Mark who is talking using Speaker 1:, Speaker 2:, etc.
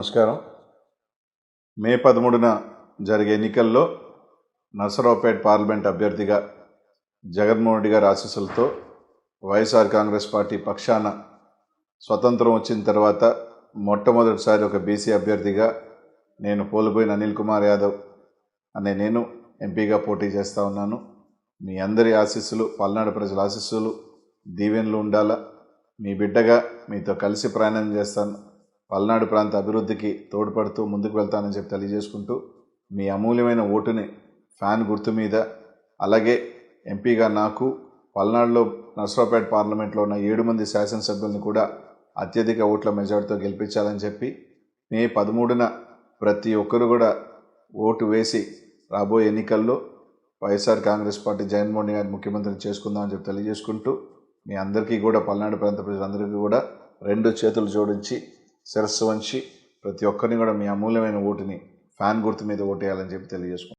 Speaker 1: నమస్కారం. మే పదమూడున జరిగే ఎన్నికల్లో నర్సరావుపేట పార్లమెంట్ అభ్యర్థిగా జగన్మోహన్ రెడ్డి గారి ఆశీస్సులతో వైఎస్ఆర్ కాంగ్రెస్ పార్టీ పక్షాన స్వతంత్రం వచ్చిన తర్వాత మొట్టమొదటిసారి ఒక బీసీ అభ్యర్థిగా నేను పోలిపోయిన అనిల్ కుమార్ యాదవ్ అనే నేను ఎంపీగా పోటీ చేస్తూ ఉన్నాను. మీ అందరి ఆశీస్సులు పల్నాడు ప్రజల ఆశీస్సులు దీవెనలు ఉండాలా? మీ బిడ్డగా మీతో కలిసి ప్రయాణం చేస్తాను. పల్నాడు ప్రాంత అభివృద్ధికి తోడ్పడుతూ ముందుకు వెళ్తానని చెప్పి తెలియజేసుకుంటూ మీ అమూల్యమైన ఓటుని ఫ్యాన్ గుర్తు మీద అలాగే ఎంపీగా నాకు పల్నాడులో నర్సరావుపేట పార్లమెంట్లో ఉన్న ఏడు మంది శాసనసభ్యుల్ని కూడా అత్యధిక ఓట్ల మెజార్టీతో గెలిపించాలని చెప్పి మే పదమూడున ప్రతి ఒక్కరు కూడా ఓటు వేసి రాబోయే ఎన్నికల్లో వైఎస్ఆర్ కాంగ్రెస్ పార్టీ జగన్మోహన్ గారి ముఖ్యమంత్రిని చేసుకుందామని చెప్పి తెలియజేసుకుంటూ మీ అందరికీ కూడా పల్నాడు ప్రాంత ప్రజలందరికీ కూడా రెండు చేతులు జోడించి శిరస్సు వంచి ప్రతి ఒక్కరిని కూడా మీ అమూల్యమైన ఓటుని ఫ్యాన్ గుర్తు మీద ఓటేయాలని చెప్పి తెలియజేసుకుంటాం